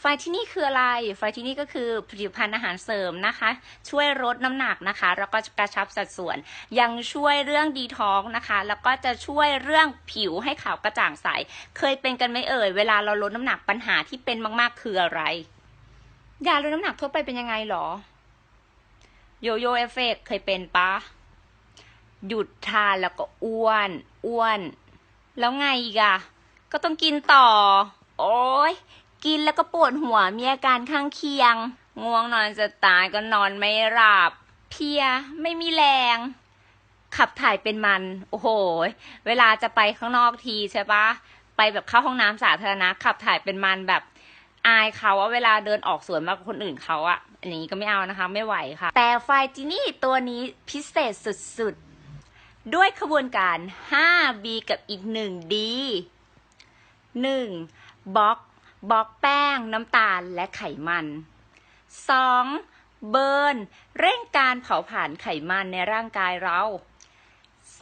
ไฟที่นี่คืออะไร ไฟที่นี่ก็คือผลิตภัณฑ์อาหารเสริมนะคะ ช่วยลดน้ำหนักนะคะ แล้วก็กระชับสัดส่วน ยังช่วยเรื่องดีท้องนะคะ แล้วก็จะช่วยเรื่องผิวให้ขาวกระจ่างใส เคยเป็นกันไหมเอ่ย เวลาเราลดน้ำหนักปัญหาที่เป็นมากๆคืออะไร ยาลดน้ำหนักทั่วไปเป็นยังไงหรอ โยโย่เอฟเฟกเคยเป็นปะ หยุดทานแล้วก็อ้วน อ้วน แล้วไงอีกอะก็ต้องกินต่อ โอ้ย กินแล้วก็ปวดหัวมีอาการข้างเคียง ง่วงนอนจะตายก็นอนไม่หลับ เพียไม่มีแรง ขับถ่ายเป็นมัน โอ้โห เวลาจะไปข้างนอกทีใช่ปะไปแบบเข้าห้องน้ำสาธารณะขับถ่ายเป็นมันแบบอายเขาว่าเวลาเดินออกสวนมากกว่าคนอื่นเขาอะอันนี้ก็ไม่เอานะคะ ไม่ไหวค่ะ แต่ไฟจินี่ตัวนี้พิเศษสุดๆ ด้วยขบวนการ 5B กับอีก 1D 1. บล็อก บล็อกแป้งน้ำตาลและไขมัน 2. เบิร์นเร่งการเผาผลาญไขมันในร่างกายเรา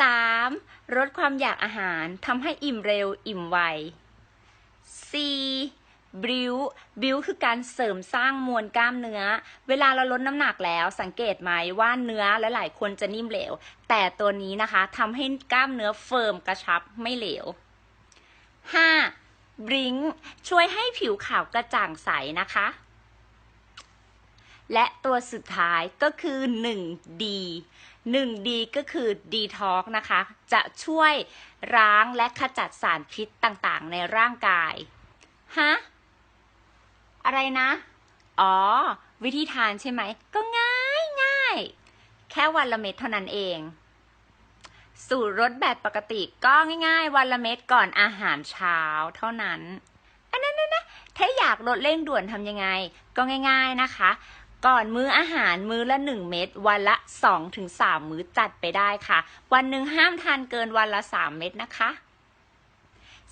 3. ลดความอยากอาหารทำให้อิ่มเร็วอิ่มไว 4. บิวบิวคือการเสริมสร้างมวลกล้ามเนื้อ เวลาเราลดน้ำหนักแล้วสังเกตไหมว่าเนื้อและหลายคนจะนิ่มเหลว แต่ตัวนี้นะคะทำให้กล้ามเนื้อเฟิร์มกระชับไม่เหลว 5. บริงช่วยให้ผิวขาวกระจ่างใสนะคะ และตัวสุดท้ายก็คือ 1D 1D ก็คือ Detox นะคะ จะช่วยล้างและขจัดสารพิษต่างๆ ในร่างกาย ฮะ อะไรนะ อ๋อ วิธีทานใช่ไหม ก็ง่ายง่าย แค่วันละเม็ดเท่านั้นเอง สูตรสแบบปกติก็ง่ายๆ วันละเม็ดก่อนอาหารเช้าเท่านั้น อันนั้นะนะถ้าอยากลดเร่งด่วนทำยังไง ก็ง่ายๆนะคะ ก่อนมื้ออาหารมื้อละ 1 เม็ดวันละ 2-3 มื้อจัดไปได้ค่ะ วันหนึ่งห้ามทานเกินวันละ 3 เม็ดนะคะ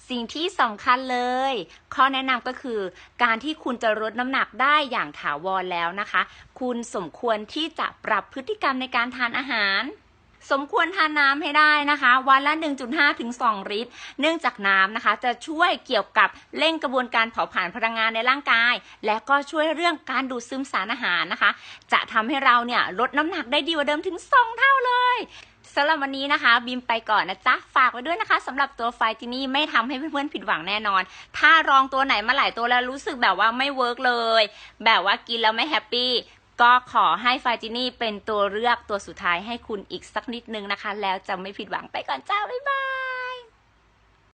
สิ่งที่สำคัญเลย ข้อแนะนำก็คือ การที่คุณจะลดน้ำหนักได้อย่างถาวรแล้วนะคะ คุณสมควรที่จะปรับพฤติกรรมในการทานอาหาร สมควรทานน้ำให้ได้นะคะ วันละ 1.5 ถึง 2 ลิตร เนื่องจากน้ำนะคะ จะช่วยเกี่ยวกับเร่งกระบวนการเผาผลาญพลังงานในร่างกาย และก็ช่วยเรื่องการดูดซึมสารอาหารนะคะ จะทำให้เราเนี่ยลดน้ำหนักได้ดีกว่าเดิมถึง 2 เท่าเลยสำหรับวันนี้นะคะ บิมไปก่อนนะจ๊ะ ฝากไว้ด้วยนะคะสำหรับตัวไฟจินี่ไม่ทำให้เพื่อนๆผิดหวังแน่นอน ถ้าลองตัวไหนมาหลายตัวแล้วรู้สึกแบบว่าไม่เวิร์กเลย แบบว่ากินแล้วไม่แฮปปี้ ก็ขอให้ฟาจินี่เป็นตัวเลือกตัวสุดท้ายให้คุณอีกสักนิดนึงนะคะ แล้วจะไม่ผิดหวังไปก่อนจ้าบ๊ายบาย